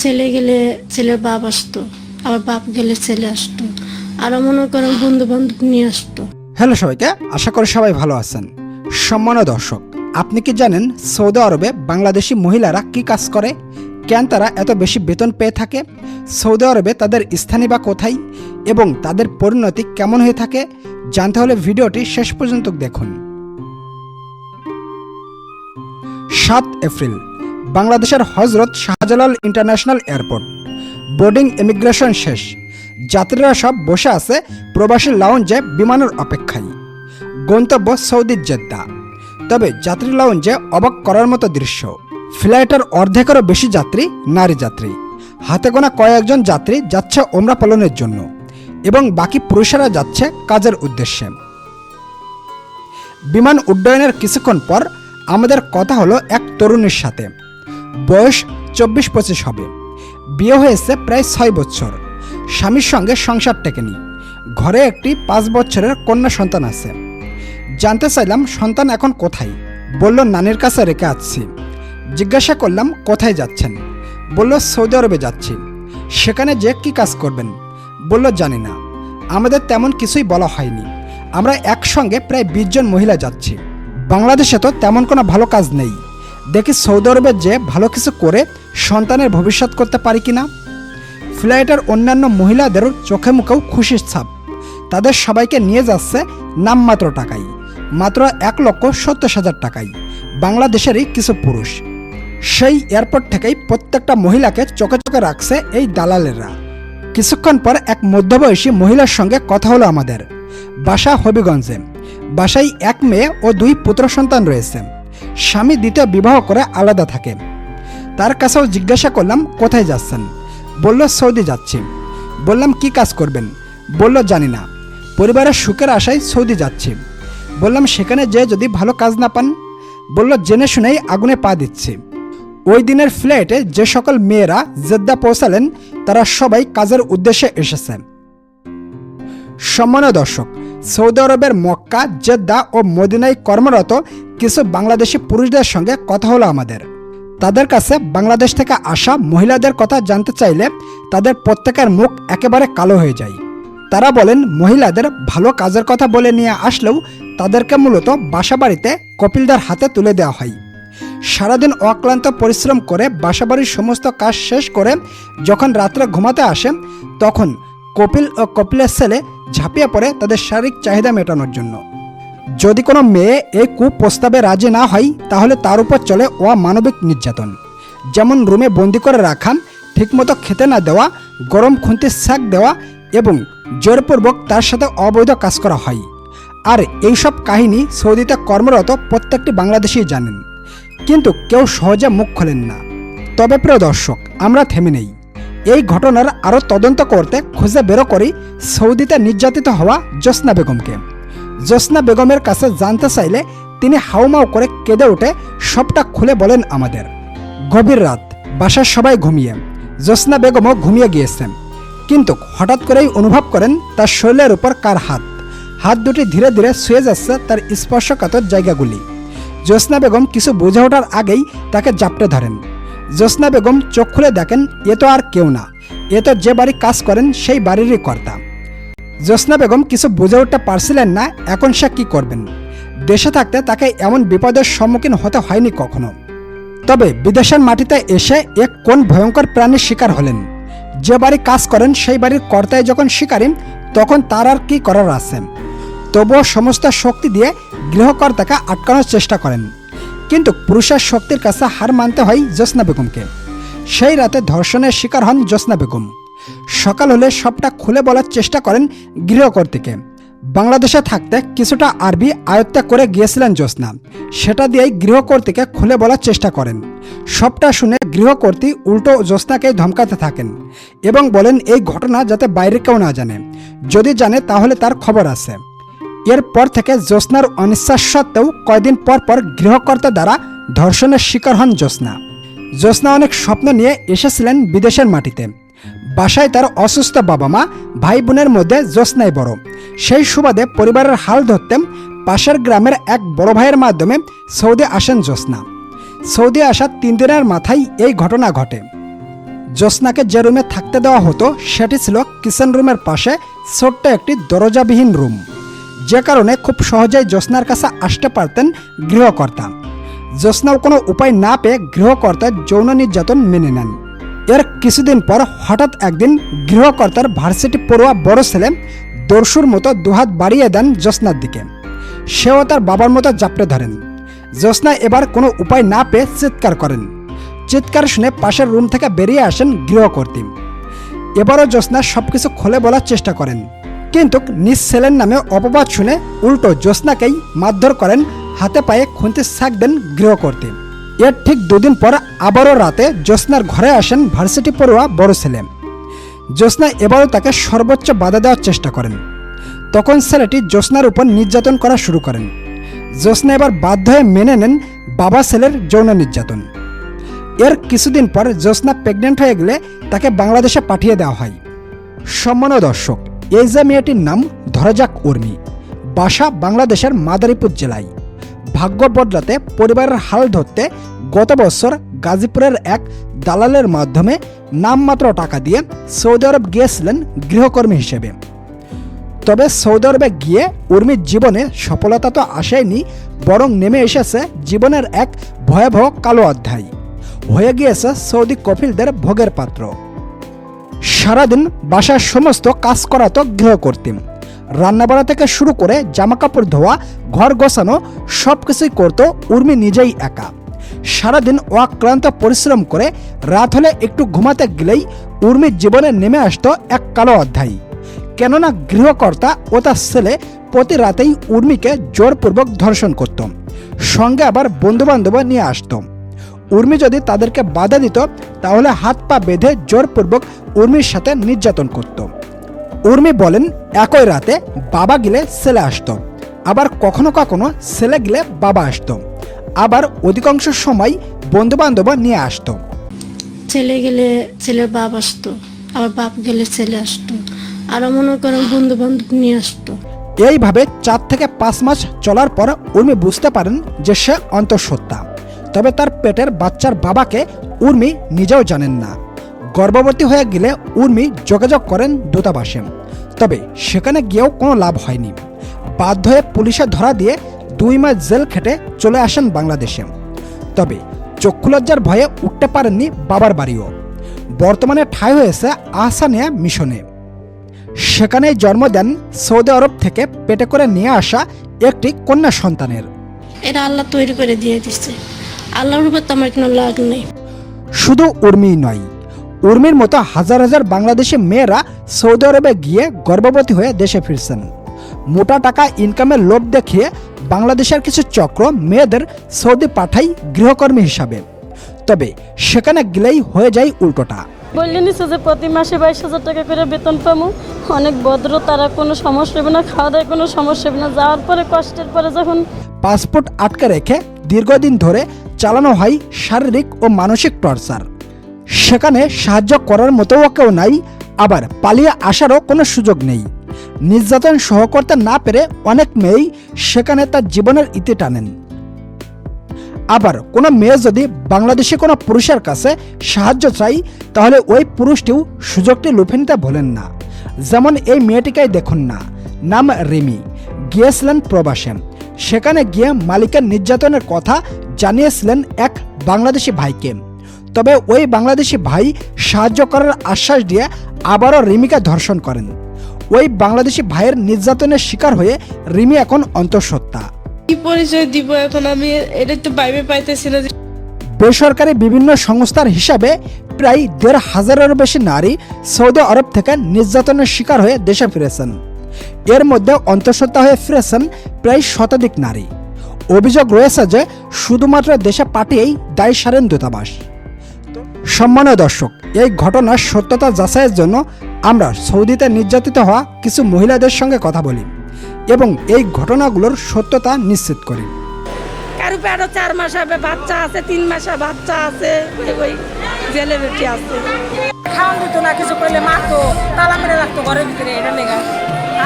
ছেলে গেলে ছেলের বাপ আসতো, আবার বাপ গেলে ছেলে আসতো, আরও মনে করেন বন্ধু বান্ধব নিয়ে আসতো। হ্যালো সবাইকে, আশা করি সবাই ভালো আছেন। সম্মানীয় দর্শক, আপনি কি জানেন সৌদি আরবে বাংলাদেশি মহিলারা কি কাজ করে? কেন তারা এত বেশি বেতন পেয়ে থাকে? সৌদি আরবে তাদের স্থানে বা কোথায়? এবং তাদের পরিণতি কেমন হয়ে থাকে? জানতে হলে ভিডিওটি শেষ পর্যন্ত দেখুন। সাত এপ্রিল বাংলাদেশের Hazrat Shahjalal international airport. Boarding immigration শেষ। যাত্রীরা সব বসে আছে প্রবাসী লাউঞ্জে বিমানের অপেক্ষায়। গন্তব্য সৌদি জেদ্দা। তবে যাত্রী লাউঞ্জে অবাক করার মতো দৃশ্য। ফ্লাইটের অর্ধেকেরও বেশি যাত্রী নারী যাত্রী। হাতে গোনা কয়েকজন যাত্রী যাচ্ছে ওমরা পালনের জন্য এবং বাকি পুরুষেরা যাচ্ছে কাজের উদ্দেশ্যে। বিমান উড্ডয়নের কিছুক্ষণ পর আমাদের কথা হলো এক তরুণীর সাথে। বয়স চব্বিশ পঁচিশ হবে। বিয়ে হয়েছে প্রায় ছয় বছর। স্বামীর সঙ্গে সংসার টেকেনি ঘরে একটি পাঁচ বছরের কন্যা সন্তান আছে। জানতে চাইলাম সন্তান এখন কোথায়? বলল, নানির কাছে রেখে আসছি। জিজ্ঞাসা করলাম, কোথায় যাচ্ছেন? বলল, সৌদি আরবে যাচ্ছি। সেখানে যে কি কাজ করবেন? বলল, জানি না। আমাদের তেমন কিছুই বলা হয়নি। আমরা একসঙ্গে প্রায় বিশ জন মহিলা যাচ্ছি। বাংলাদেশে তো তেমন কোনো ভালো কাজ নেই। দেখি সৌদি আরবে যে ভালো কিছু করে সন্তানের ভবিষ্যৎ করতে পারি কিনা। ফ্লাইটের অন্যান্য মহিলাদেরও চোখে মুখেও খুশির ছাপ। তাদের সবাইকে নিয়ে যাচ্ছে নামমাত্র টাকায় মাত্র এক লক্ষ সত্তর হাজার টাকায় বাংলাদেশেরই কিছু পুরুষ। সেই এয়ারপোর্ট থেকেই প্রত্যেকটা মহিলাকে চোখে চোখে রাখছে এই দালালেরা। কিছুক্ষণ পর এক মধ্যবয়সী মহিলার সঙ্গে কথা হলো আমাদের। বাসা হবিগঞ্জে। বাসায় এক মেয়ে ও দুই পুত্র সন্তান রয়েছে। স্বামী দ্বিতীয় বিবাহ করে আলাদা থাকে। তার কাছেও জিজ্ঞাসা করলাম, কোথায় যাচ্ছেন? বলল, সৌদি যাচ্ছি। বললাম, কি কাজ করবেন? বলল, জানি না। পরিবারের সুখের আশায় সৌদি যাচ্ছি। বললাম, সেখানে যে যদি ভালো কাজ না পান? বলল, জেনে শুনেই আগুনে পা দিচ্ছি। ওই দিনের ফ্লাইটে যে সকল মেয়েরা জেদ্দা পৌঁছালেন, তারা সবাই কাজের উদ্দেশ্যে এসেছে। সম্মানীয় দর্শক সৌদি আরবের মক্কা, জেদ্দা ও মদিনায় কর্মরত কিছু বাংলাদেশি পুরুষদের সঙ্গে কথা হলো আমাদের। তাদের কাছে বাংলাদেশ থেকে আসা মহিলাদের কথা জানতে চাইলে তাদের প্রত্যেকের মুখ একেবারে কালো হয়ে যায়। তারা বলেন, মহিলাদের ভালো কাজের কথা বলে নিয়ে আসলেও তাদেরকে মূলত বাসাবাড়িতে কপিলদার হাতে তুলে দেওয়া হয়। সারাদিন অক্লান্ত পরিশ্রম করে বাসাবাড়ির সমস্ত কাজ শেষ করে যখন রাত্রে ঘুমাতে আসে তখন কপিল ও কপিলের ছেলে ঝাঁপিয়ে পড়ে তাদের শারীরিক চাহিদা মেটানোর জন্য। যদি কোনো মেয়ে এই কুপ্রস্তাবে রাজি না হয়, তাহলে তার উপর চলে অমানবিক নির্যাতন। যেমন রুমে বন্দি করে রাখান, ঠিকমতো খেতে না দেওয়া, গরম খুন্তির শাক দেওয়া এবং জোরপূর্বক তার সাথে অবৈধ কাজ করা হয়। আর এইসব কাহিনী সৌদিতে কর্মরত প্রত্যেকটি বাংলাদেশি জানেন। কিন্তু কেউ সহজে মুখ খোলেন না। তবে প্রিয় দর্শক, আমরা থেমে নেই। এই ঘটনার আরও তদন্ত করতে খুঁজে বেরো করি সৌদিতে নির্যাতিত হওয়া জোসনা বেগমকে। জোসনা বেগমের কাছে জানতে চাইলে তিনি হাউমাউ করে কেঁদে উঠে, সবটা খুলে বলেন আমাদের। গভীর রাত, বাসার সবাই ঘুমিয়ে। জোসনা বেগমও ঘুমিয়ে গিয়েছেন। কিন্তু হঠাৎ করেই অনুভব করেন তার শরীরের উপর কার হাত। হাত দুটি ধীরে ধীরে শুয়ে যাচ্ছে তার স্পর্শকাতর জায়গাগুলি। জ্যোৎস্না বেগম কিছু বুঝে ওঠার আগেই তাকে জাপটে ধরেন। জ্যোৎস্না বেগম চোখ খুলে দেখেন, এ তো আর কেউ না। এ তো যে বাড়ি কাজ করেন, সেই বাড়িরই কর্তা। জ্যোৎস্না বেগম কিছু বুঝে উঠতে পারছিলেন না, এখন সে কী করবেন? দেশে থাকতে তাকে এমন বিপদের সম্মুখীন হতে হয়নি কখনো। তবে বিদেশের মাটিতে এসে এক কোন ভয়ঙ্কর প্রাণীর শিকার হলেন? যে বাড়ি কাজ করেন, সেই বাড়ির কর্তায় যখন শিকারী, তখন তার আর কি করার আছে? তবুও সমস্ত শক্তি দিয়ে গৃহকর্তাকে আটকানোর চেষ্টা করেন। কিন্তু পুরুষের শক্তির কাছে হার মানতে হয় জ্যোৎস্না বেগমকে। সেই রাতে ধর্ষণের শিকার হন জ্যোৎস্না বেগম। সকাল হলে সবটা খুলে বলার চেষ্টা করেন গৃহকর্তীকে বাংলাদেশে থাকতে কিছুটা আরবি আয়ত্ত করে গিয়েছিলেন জ্যোৎস্না। সেটা দিয়েই গৃহকর্তীকে খুলে বলার চেষ্টা করেন। সবটা শুনে গৃহকর্তী উল্টো জ্যোৎস্নাকে ধমকাতে থাকেন এবং বলেন, এই ঘটনা যাতে বাইরে কেউ না জানে। যদি জানে তাহলে তার খবর আছে। এরপর থেকে জ্যোৎস্নার অনিশ্বাস সত্ত্বেও কয়দিন পর পর গৃহকর্তা দ্বারা ধর্ষণের শিকার হন জ্যোৎস্না। জ্যোৎস্না অনেক স্বপ্ন নিয়ে এসেছিলেন বিদেশের মাটিতে। বাসায় তার অসুস্থ বাবা মা ভাই বোনের মধ্যে জ্যোৎস্নাই বড়। সেই সুবাদে পরিবারের হাল ধরতেন পাশের গ্রামের এক বড় ভাইয়ের মাধ্যমে সৌদি আসেন জ্যোৎস্না। সৌদি আসার তিন দিনের মাথায় এই ঘটনা ঘটে। জ্যোৎস্নাকে যে রুমে থাকতে দেওয়া হতো, সেটি ছিল কিচেন রুমের পাশে ছোট্ট একটি দরজাবিহীন রুম। যে কারণে খুব সহজেই জ্যোৎস্নার কাছে আসতে পারতেন গৃহকর্তা। জ্যোৎস্নাও কোনো উপায় না পেয়ে গৃহকর্তা যৌন নির্যাতন মেনে নেন। এর কিছুদিন পর হঠাৎ একদিন গৃহকর্তার ভার্সিটি পড়ুয়া বড় ছেলে দর্শুর মতো দুহাত বাড়িয়ে দেন জ্যোৎস্নার দিকে। সেও তার বাবার মতো জাপটে ধরেন। জ্যোৎস্না এবার কোনো উপায় না পেয়ে চিৎকার করেন। চিৎকার শুনে পাশের রুম থেকে বেরিয়ে আসেন গৃহকর্তী। এবারও জ্যোৎস্না সবকিছু খুলে বলার চেষ্টা করেন। কিন্তু নিজ ছেলের নামে অপবাদ শুনে উল্টো জ্যোৎস্নাকেই মারধর করেন, হাতে পায়ে খুন্তি শাক দেন গৃহকর্তী এর ঠিক দুদিন পর আবারও রাতে জ্যোৎস্নার ঘরে আসেন ভার্সিটি পড়ুয়া বড় ছেলে। জ্যোৎস্না এবারও তাকে সর্বোচ্চ বাধা দেওয়ার চেষ্টা করেন। তখন ছেলেটি জ্যোৎস্নার উপর নির্যাতন করা শুরু করেন। জ্যোৎস্না এবার বাধ্য হয়ে মেনে নেন বাবা ছেলের যৌন নির্যাতন। এর কিছুদিন পর জ্যোৎস্না প্রেগনেন্ট হয়ে গেলে তাকে বাংলাদেশে পাঠিয়ে দেওয়া হয়। সম্মানীয় দর্শক এই যে মেয়েটির নাম ধরা যাক উর্মি। বাসা বাংলাদেশের মাদারীপুর জেলায়। ভাগ্য বদলাতে পরিবারের হাল ধরতে গত বছর গাজীপুরের এক দালালের মাধ্যমে নামমাত্র টাকা দিয়ে সৌদি আরব গিয়েছিলেন গৃহকর্মী হিসেবে। তবে সৌদি আরবে গিয়ে উর্মির জীবনে সফলতা তো আসেনি, বরং নেমে এসেছে জীবনের এক ভয়াবহ কালো অধ্যায়। হয়ে গিয়েছে সৌদি কফিলদের ভোগের পাত্র। সারাদিন বাসার সমস্ত কাজ করাতো গৃহকর্তী রান্নাবাড়া থেকে শুরু করে জামাকাপড় ধোয়া, ঘর গোছানো সব কিছুই করতো উর্মি নিজেই একা। সারাদিন অক্লান্ত পরিশ্রম করে রাত হলে একটু ঘুমাতে গেলেই উর্মির জীবনে নেমে আসতো এক কালো অধ্যায়। কেননা গৃহকর্তা ও তার ছেলে প্রতি রাতেই উর্মিকে জোরপূর্বক ধর্ষণ করত। সঙ্গে আবার বন্ধুবান্ধব নিয়ে আসতো। উর্মি যদি তাদেরকে বাধা দিত তাহলে হাত পা বেঁধে জোরপূর্বক উর্মির সাথে নির্যাতন করত। উর্মি বলেন একই রাতে বাবা গেলে ছেলে আসতো। আবার কখনো কখনো ছেলে গেলে বাবা আসতো। আবার অধিকাংশ সময় বন্ধুবান্ধব নিয়ে আসতো। ছেলে গেলে ছেলের বাপ আসতো আবার বাপ গেলে ছেলে আসতো আরও মনে করেন বন্ধু বান্ধব নিয়ে আসতো। এইভাবে চার থেকে পাঁচ মাস চলার পর উর্মি বুঝতে পারেন যে সে অন্তঃসত্ত্বা। তবে তার পেটের বাচ্চার বাবাকে উর্মি নিজেও জানেন না। গর্ভবতী হয়ে গেলে উর্মি যোগাযোগ করেন দূতাবাসে। তবে সেখানে গিয়েও কোনো লাভ হয়নি। বাধ্য হয়ে পুলিশে ধরা দিয়ে দুই মাস জেল খেটে চলে আসেন বাংলাদেশে। তবে চক্ষুলজ্জার ভয়ে উঠতে পারেননি বাবার বাড়িও। বর্তমানে ঠাঁই হয়েছে আহসানিয়া মিশনে। সেখানেই জন্ম দেন সৌদি আরব থেকে পেটে করে নিয়ে আসা একটি কন্যা সন্তানের। এটা আল্লাহ তৈরি করে দিয়ে দিচ্ছে আল্লাহর উপর তো আমার কোনো লাগ নেই। শুধু উর্মিই নয় উর্মির মতো হাজার হাজার বাংলাদেশি মেয়েরা সৌদি আরবে গিয়ে গর্ভবতী হয়ে দেশে ফিরছেন। মোটা টাকা ইনকামের লোভ দেখিয়ে বাংলাদেশের কিছু চক্র মেয়েদের সৌদি পাঠাই গৃহকর্মী হিসাবে। তবে সেখানে গেলেই হয়ে যায় উল্টোটা। বললে নিছে যে প্রতি মাসে বাইশ হাজার টাকা করে বেতন পাবো অনেক ভদ্র তারা কোনো সমস্যা হবে না খাওয়া দাওয়ায় কোনো সমস্যা হবে না। যাওয়ার পরে কষ্টের পরে যখন পাসপোর্ট আটকে রেখে দীর্ঘদিন ধরে চালানো হয় শারীরিক ও মানসিক টর্চার। সেখানে সাহায্য করার মতোও কেউ নাই, আবার পালিয়ে আসারও কোনো সুযোগ নেই। নির্যাতন সহ করতে না পেরে অনেক মেয়েই সেখানে তার জীবনের ইতি টানেন। আবার কোনো মেয়ে যদি বাংলাদেশে কোনো পুরুষের কাছে সাহায্য চাই তাহলে ওই পুরুষটিও সুযোগটি লুফে নিতে ভোলেন না। যেমন এই মেয়েটিকেই দেখুন না। নাম রিমি। গিয়েছিলেন প্রবাসে। সেখানে গিয়ে মালিকের নির্যাতনের কথা জানিয়েছিলেন এক বাংলাদেশি ভাইকে। তবে ওই বাংলাদেশি ভাই সাহায্য করার আশ্বাস দিয়ে আবারও রিমিকে ধর্ষণ করেন। ওই বাংলাদেশি ভাইয়ের নির্যাতনের শিকার হয়ে রিমি এখন অন্তঃসত্ত্বা। কি পরিচয় দিব এখন আমি? এটা তো বাইবে পাইতেছি না বেসরকারি বিভিন্ন সংস্থার হিসাবে প্রায় দেড় হাজারেরও বেশি নারী সৌদি আরব থেকে নির্যাতনের শিকার হয়ে দেশে ফিরেছেন। এর মধ্যে অন্তঃসত্ত্বা হয়ে ফিরেছেন প্রায় শতাধিক নারী। অভিযোগ রয়েছে যে শুধুমাত্র দেশে পাঠিয়েই দায়ী সারেন দূতাবাস। সম্মানীয় দর্শক এই ঘটনার সত্যতা যাচাইয়ের জন্য আমরা সৌদিতে নির্যাতিত হওয়া কিছু মহিলাদের সঙ্গে কথা বলি এবং এই ঘটনাগুলোর সত্যতা নিশ্চিত করি। কারও পেটও চার মাস হবে বাচ্চা আছে তিন মাসের বাচ্চা আছে ওই- ওই জেলে বেটি আছে। খাওয়ান দিত না কিছু করলে মারতো তালা মেরে রাখতো ঘরের ভিতরে এটা লেগা।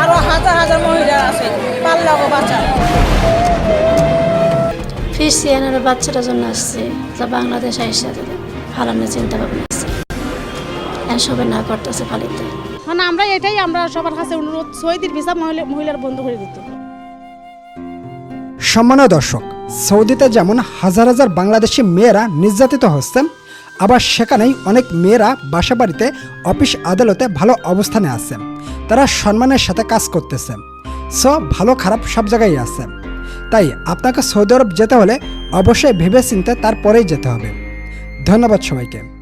আরও হাজার হাজার মহিলা আছে জন্য আসছে। যা বাংলাদেশ আইসা ফালানোর চিন্তা ভাবনা আছে। সবাই না করতেছে ফালিতে। মানে আমরা এটাই আমরা সবার কাছে অনুরোধ সৌদির ভিসা মহিলা মহিলার বন্ধ করে দিতে। সম্মানীয় দর্শক সৌদিতে যেমন হাজার হাজার বাংলাদেশি মেয়েরা নির্যাতিত হচ্ছে আবার সেখানেই অনেক মেয়েরা বাসা বাড়িতে অফিস আদালতে ভালো অবস্থানে আছে। তারা সম্মানের সাথে কাজ করতেছে। সো, ভালো খারাপ সব জায়গায় আছে। তাই আপনাকে সৌদি আরব যেতে হলে অবশ্যই ভেবে চিনতে তারপরেই যেতে হবে। ধন্যবাদ সবাইকে।